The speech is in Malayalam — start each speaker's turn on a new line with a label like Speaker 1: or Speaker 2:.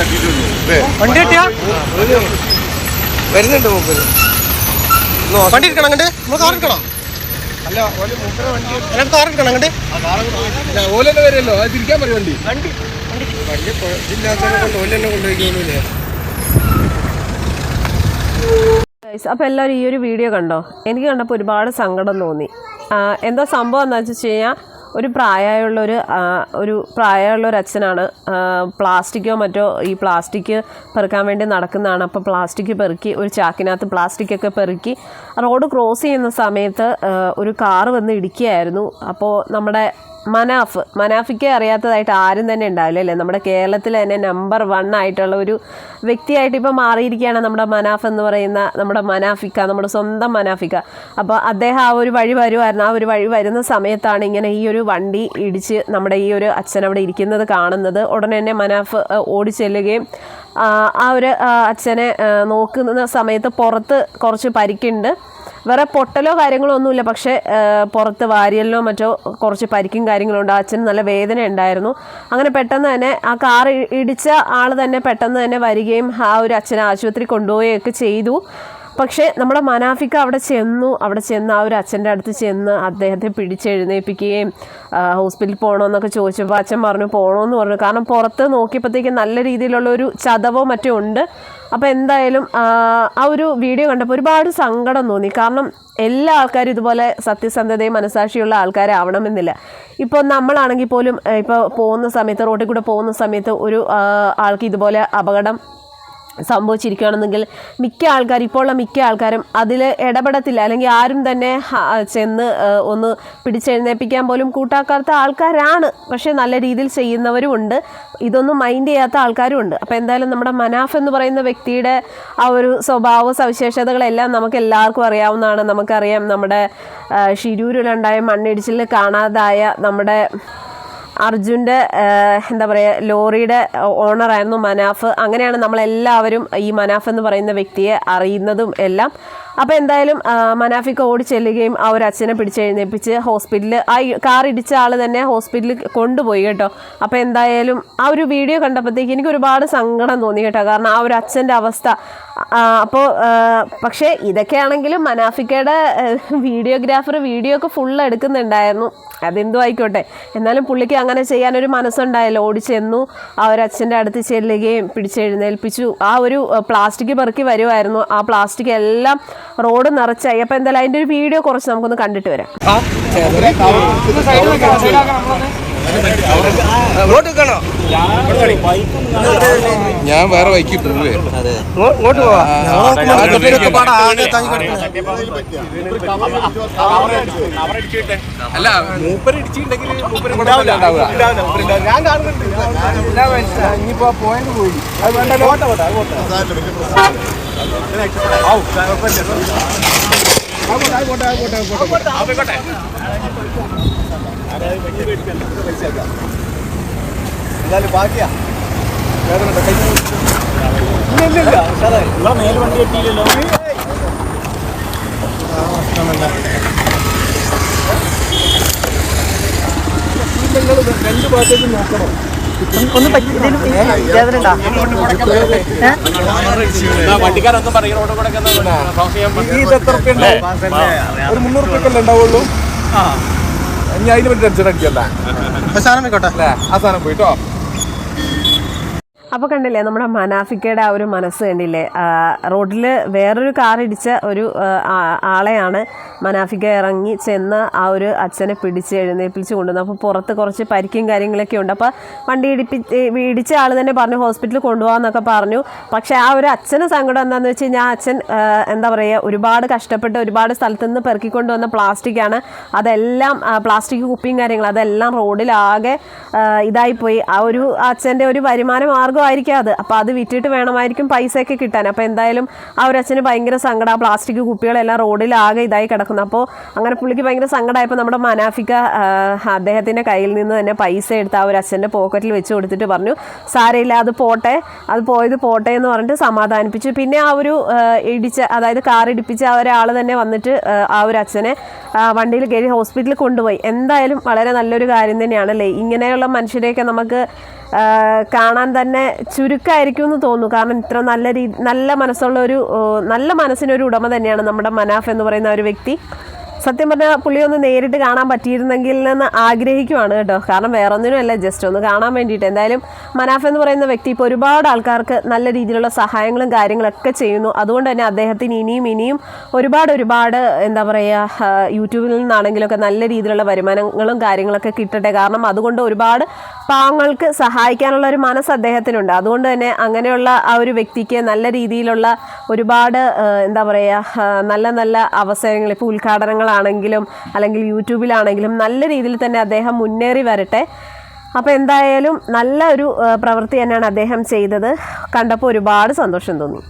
Speaker 1: വണ്ടി കിട്ടിയാ
Speaker 2: വരുന്നുണ്ട് മൂപ്പര്.
Speaker 1: വണ്ടി എടുക്കണം അങ്ങോട്ട് നമ്മൾ കാർ എടുക്കണം
Speaker 2: അല്ല ഓൽ മൂപ്പര് വണ്ടി
Speaker 1: കാർ എടുക്കണം അങ്ങോട്ട്
Speaker 2: ഓലെന്നെ വരുമല്ലോ. അത് തിരിക്കാൻ പറയും വണ്ടി. വണ്ടി വണ്ടി കുഴപ്പമില്ലാത്തതിനെ കൊണ്ട് ഓലെന്നെ കൊണ്ടുപോയിക്കോളൂലേ
Speaker 3: അപ്പോൾ എല്ലാവരും ഈ ഒരു വീഡിയോ കണ്ടോ? എനിക്ക് കണ്ടപ്പോൾ ഒരുപാട് സങ്കടം തോന്നി. എന്താ സംഭവം എന്താ വെച്ച് കഴിഞ്ഞാൽ ഒരു പ്രായമായുള്ള ഒരു ഒരു പ്രായമുള്ള ഒരു അച്ഛനാണ് പ്ലാസ്റ്റിക്കോ മറ്റോ ഈ പ്ലാസ്റ്റിക് പെറുക്കാൻ വേണ്ടി നടക്കുന്നതാണ്. അപ്പോൾ പ്ലാസ്റ്റിക് പെറുക്കി ഒരു ചാക്കിനകത്ത് പ്ലാസ്റ്റിക്കൊക്കെ പെറുക്കി റോഡ് ക്രോസ് ചെയ്യുന്ന സമയത്ത് ഒരു കാറ് വന്ന് ഇടിക്കുകയായിരുന്നു. അപ്പോൾ നമ്മുടെ മനാഫ്. മനാഫിക്ക് അറിയാത്തതായിട്ട് ആരും തന്നെ ഉണ്ടാവില്ല അല്ലേ? നമ്മുടെ കേരളത്തിൽ തന്നെ നമ്പർ വൺ ആയിട്ടുള്ള ഒരു വ്യക്തിയായിട്ട് ഇപ്പോൾ മാറിയിരിക്കുകയാണ് നമ്മുടെ മനാഫ് എന്ന് പറയുന്ന നമ്മുടെ മനാഫിക്ക നമ്മുടെ സ്വന്തം മനാഫിക്ക. അപ്പോൾ അദ്ദേഹം ആ ഒരു വഴി വരുമായിരുന്നു. ആ ഒരു വഴി വരുന്ന സമയത്താണ് ഇങ്ങനെ ഈ ഒരു വണ്ടി ഇടിച്ച് നമ്മുടെ ഈ ഒരു അച്ഛൻ അവിടെ ഇരിക്കുന്നത് കാണുന്നത്. ഉടനെ തന്നെ മനാഫ് ആ, ഓടി ചെല്ലുകയും ആ, ആ ഒരു അച്ഛനെ നോക്കുന്ന സമയത്ത് പുറത്ത് കുറച്ച് പരിക്കുണ്ട്. വേറെ പൊട്ടലോ കാര്യങ്ങളോ ഒന്നുമില്ല പക്ഷേ പുറത്ത് വാരിയലിനോ മറ്റോ കുറച്ച് പരിക്കും കാര്യങ്ങളും ഉണ്ട്. അച്ഛന് നല്ല വേദന ഉണ്ടായിരുന്നു. അങ്ങനെ പെട്ടെന്ന് തന്നെ ആ കാർ ഇടിച്ച ആൾ തന്നെ പെട്ടെന്ന് തന്നെ വരികയും ആ ഒരു അച്ഛനെ ആശുപത്രി കൊണ്ടുപോവുകയൊക്കെ ചെയ്തു. പക്ഷേ നമ്മുടെ മനാഫിക്ക അവിടെ ചെന്നു അവിടെ ചെന്ന് ആ ഒരു അച്ഛന്റെ അടുത്ത് ചെന്ന് അദ്ദേഹത്തെ പിടിച്ചെഴുന്നേൽപ്പിക്കുകയും ഹോസ്പിറ്റലിൽ പോകണമെന്നൊക്കെ ചോദിച്ചപ്പോൾ അച്ഛൻ പറഞ്ഞു പോകണമെന്ന് പറഞ്ഞു. കാരണം പുറത്ത് നോക്കിയപ്പോഴത്തേക്കും നല്ല രീതിയിലുള്ള ഒരു ചതവോ മറ്റോ ഉണ്ട്. അപ്പോൾ എന്തായാലും ആ, ആ ഒരു വീഡിയോ കണ്ടപ്പോൾ ഒരുപാട് സങ്കടം തോന്നി. കാരണം എല്ലാ ആൾക്കാരും ഇതുപോലെ സത്യസന്ധതയും മനസാക്ഷിയുള്ള ആൾക്കാരാവണമെന്നില്ല. ഇപ്പോൾ നമ്മളാണെങ്കിൽ പോലും ഇപ്പോൾ പോകുന്ന സമയത്ത് റോട്ടിൽ കൂടെ പോകുന്ന സമയത്ത് ഒരു ആൾക്ക് ഇതുപോലെ അപകടം സംഭവിച്ചിരിക്കുകയാണെന്നെങ്കിൽ മിക്ക ആൾക്കാർ ഇപ്പോഴുള്ള മിക്ക ആൾക്കാരും അതിൽ ഇടപെടത്തില്ല. അല്ലെങ്കിൽ ആരും തന്നെ ചെന്ന് ഒന്ന് പിടിച്ചെഴുന്നേൽപ്പിക്കാൻ പോലും കൂട്ടാക്കാത്ത ആൾക്കാരാണ്. പക്ഷേ നല്ല രീതിയിൽ ചെയ്യുന്നവരും ഉണ്ട്. ഇതൊന്നും മൈൻഡ് ചെയ്യാത്ത ആൾക്കാരും ഉണ്ട്. അപ്പോൾ എന്തായാലും നമ്മുടെ മനാഫ് എന്ന് പറയുന്ന വ്യക്തിയുടെ ആ ഒരു സ്വഭാവ സവിശേഷതകളെല്ലാം നമുക്ക് എല്ലാവർക്കും അറിയാവുന്നതാണ്. നമുക്കറിയാം നമ്മുടെ ഷിരൂരിലുണ്ടായ മണ്ണിടിച്ചിൽ കാണാതായ നമ്മുടെ അർജുന്റെ എന്താ പറയുക ലോറിയുടെ ഓണറായിരുന്നു മനാഫ്. അങ്ങനെയാണ് നമ്മളെല്ലാവരും ഈ മനാഫ് എന്ന് പറയുന്ന വ്യക്തിയെ അറിയുന്നതും എല്ലാം. അപ്പോൾ എന്തായാലും മനാഫിക്ക് ഓടി ചെല്ലുകയും ആ ഒരു അച്ഛനെ പിടിച്ചെഴുന്നേൽപ്പിച്ച് ഹോസ്പിറ്റലിൽ ആ കാർ ഇടിച്ച ആൾ തന്നെ ഹോസ്പിറ്റലിൽ കൊണ്ടുപോയി കേട്ടോ. അപ്പോൾ എന്തായാലും ആ ഒരു വീഡിയോ കണ്ടപ്പോഴത്തേക്ക് എനിക്ക് ഒരുപാട് സങ്കടം തോന്നി കേട്ടോ. കാരണം ആ ഒരു അച്ഛന്റെ അവസ്ഥ. അപ്പോൾ പക്ഷേ ഇതൊക്കെയാണെങ്കിലും മനാഫിക്കയുടെ വീഡിയോഗ്രാഫർ വീഡിയോ ഒക്കെ ഫുൾ എടുക്കുന്നുണ്ടായിരുന്നു. അതെന്തോ ആയിക്കോട്ടെ. എന്നാലും പുള്ളിക്ക് അങ്ങനെ ചെയ്യാനൊരു മനസ്സുണ്ടായല്ലോ. ഓടി ചെന്നു ആ ഒരു അച്ഛന്റെ അടുത്ത് ചെല്ലുകയും പിടിച്ചെഴുന്നേൽപ്പിച്ചു ആ ഒരു പ്ലാസ്റ്റിക് പെറുക്കി വരുമായിരുന്നു ആ പ്ലാസ്റ്റിക് എല്ലാം റോഡ് നിറച്ചായി. അപ്പോൾ എന്തായാലും അതിന്റെ ഒരു വീഡിയോ കുറച്ച് നമുക്കൊന്ന് കണ്ടിട്ട് വരാം.
Speaker 2: നിൽക്കണോ ഞാൻ വേറെ വൈക്ക് പോവേ ഇങ്ങോട്ട് പോവാ അല്ല ഇനിയിപ്പോ പോയിന്റ് പോയി അത് വേണ്ട എന്തായാലും ബാക്കിയാ വേദന കൈ ഇല്ല ഇല്ല നിങ്ങൾ രണ്ട് ഭാഗത്തേക്കും നോക്കണം ഇത് എത്ര ഉറുപ്പ്യ ഉണ്ടാവും? ഒരു മുന്നൂറ് ഉറുപ്പ്യക്കല്ലേ ഉണ്ടാവുള്ളൂ ഇനി അതിന് വേണ്ടി ടെൻഷൻ അല്ലേ? ആ സാധനം പോയിട്ടോ?
Speaker 3: അപ്പോൾ കണ്ടില്ലേ നമ്മുടെ മനാഫിക്കയുടെ ആ ഒരു മനസ്സ് കണ്ടില്ലേ? റോഡിൽ വേറൊരു കാർ ഇടിച്ച ഒരു ആളെയാണ് മനാഫിക്ക ഇറങ്ങി ചെന്ന് ആ ഒരു അച്ഛനെ പിടിച്ച് എഴുന്നേൽപ്പിച്ച് കൊണ്ടുവന്നു അപ്പോൾ പുറത്ത് കുറച്ച് പരിക്കും കാര്യങ്ങളൊക്കെ ഉണ്ട്. അപ്പോൾ വണ്ടി ഇടിപ്പി ഇടിച്ച ആൾ തന്നെ പറഞ്ഞു ഹോസ്പിറ്റലിൽ കൊണ്ടുപോകാമെന്നൊക്കെ പറഞ്ഞു. പക്ഷേ ആ ഒരു അച്ഛന് സങ്കടം എന്താണെന്ന് വെച്ച് കഴിഞ്ഞാൽ അച്ഛൻ എന്താ പറയുക ഒരുപാട് കഷ്ടപ്പെട്ട് ഒരുപാട് സ്ഥലത്ത് നിന്ന് പെറുക്കിക്കൊണ്ട് വന്ന പ്ലാസ്റ്റിക്കാണ് അതെല്ലാം പ്ലാസ്റ്റിക് കുപ്പിയും കാര്യങ്ങളും അതെല്ലാം റോഡിലാകെ ഇതായിപ്പോയി. ആ ഒരു അച്ഛന്റെ ഒരു വരുമാന മാർഗമായിരിക്കും അത്. അപ്പോൾ അത് വിറ്റിട്ട് വേണമായിരിക്കും പൈസയൊക്കെ കിട്ടാൻ. അപ്പോൾ എന്തായാലും ആ ഒരു അച്ഛന് ഭയങ്കര സങ്കടം. ആ പ്ലാസ്റ്റിക് കുപ്പികളെല്ലാം റോഡിൽ ആകെ ഇതായി കിടക്കുന്നു. അപ്പോൾ അങ്ങനെ പുള്ളിക്ക് ഭയങ്കര സങ്കടമായപ്പോൾ നമ്മുടെ മനാഫിക്ക അദ്ദേഹത്തിന്റെ കയ്യിൽ നിന്ന് തന്നെ പൈസ എടുത്ത് ആ ഒരു അച്ഛന്റെ പോക്കറ്റിൽ വെച്ച് കൊടുത്തിട്ട് പറഞ്ഞു സാരയില്ല അത് പോട്ടെ അത് പോയത് പോട്ടെ എന്ന് പറഞ്ഞിട്ട് സമാധാനിപ്പിച്ചു. പിന്നെ ആ ഒരു ഇടിച്ച അതായത് കാർ ഇടിപ്പിച്ച ആ ഒരാൾ തന്നെ വന്നിട്ട് ആ, ഒരു അച്ഛനെ വണ്ടിയിൽ കയറി ഹോസ്പിറ്റലിൽ കൊണ്ടുപോയി. എന്തായാലും വളരെ നല്ലൊരു കാര്യം തന്നെയാണ് അല്ലേ ഇങ്ങനെയുള്ള മനുഷ്യരെയൊക്കെ നമുക്ക് കാണാൻ തന്നെ ചുരുക്കമായിരിക്കും എന്ന് തോന്നുന്നു. കാരണം ഇത്ര നല്ല രീതി നല്ല മനസ്സുള്ള ഒരു നല്ല മനസ്സിനൊരു ഉടമ തന്നെയാണ് നമ്മുടെ മനാഫ് എന്ന് പറയുന്ന ഒരു വ്യക്തി. സത്യം പറഞ്ഞാൽ പുള്ളി ഒന്ന് നേരിട്ട് കാണാൻ പറ്റിയിരുന്നെങ്കിൽ എന്ന് ആഗ്രഹിക്കുവാണ് കേട്ടോ. കാരണം വേറെ ഒന്നിനുമല്ല ജസ്റ്റ് ഒന്ന് കാണാൻ വേണ്ടിയിട്ട്. എന്തായാലും മനാഫ് എന്ന് പറയുന്ന വ്യക്തി ഇപ്പോൾ ഒരുപാട് ആൾക്കാർക്ക് നല്ല രീതിയിലുള്ള സഹായങ്ങളും കാര്യങ്ങളൊക്കെ ചെയ്യുന്നു. അതുകൊണ്ട് തന്നെ അദ്ദേഹത്തിന് ഇനിയും ഇനിയും ഒരുപാട് ഒരുപാട് എന്താ പറയുക യൂട്യൂബിൽ നിന്നാണെങ്കിലൊക്കെ നല്ല രീതിയിലുള്ള വരുമാനങ്ങളും കാര്യങ്ങളൊക്കെ കിട്ടട്ടെ. കാരണം അതുകൊണ്ട് ഒരുപാട് പാവങ്ങൾക്ക് സഹായിക്കാനുള്ള ഒരു മനസ്സ് അദ്ദേഹത്തിനുണ്ട്. അതുകൊണ്ട് തന്നെ അങ്ങനെയുള്ള ആ ഒരു വ്യക്തിക്ക് നല്ല രീതിയിലുള്ള ഒരുപാട് എന്താ പറയുക നല്ല നല്ല അവസരങ്ങൾ ഇപ്പോൾ ഉദ്ഘാടനങ്ങളാണെങ്കിലും അല്ലെങ്കിൽ യൂട്യൂബിലാണെങ്കിലും നല്ല രീതിയിൽ തന്നെ അദ്ദേഹം മുന്നേറി വരട്ടെ. അപ്പോൾ എന്തായാലും നല്ല ഒരു പ്രവൃത്തി തന്നെയാണ് അദ്ദേഹം ചെയ്തത്. കണ്ടപ്പോൾ ഒരുപാട് സന്തോഷം തോന്നി.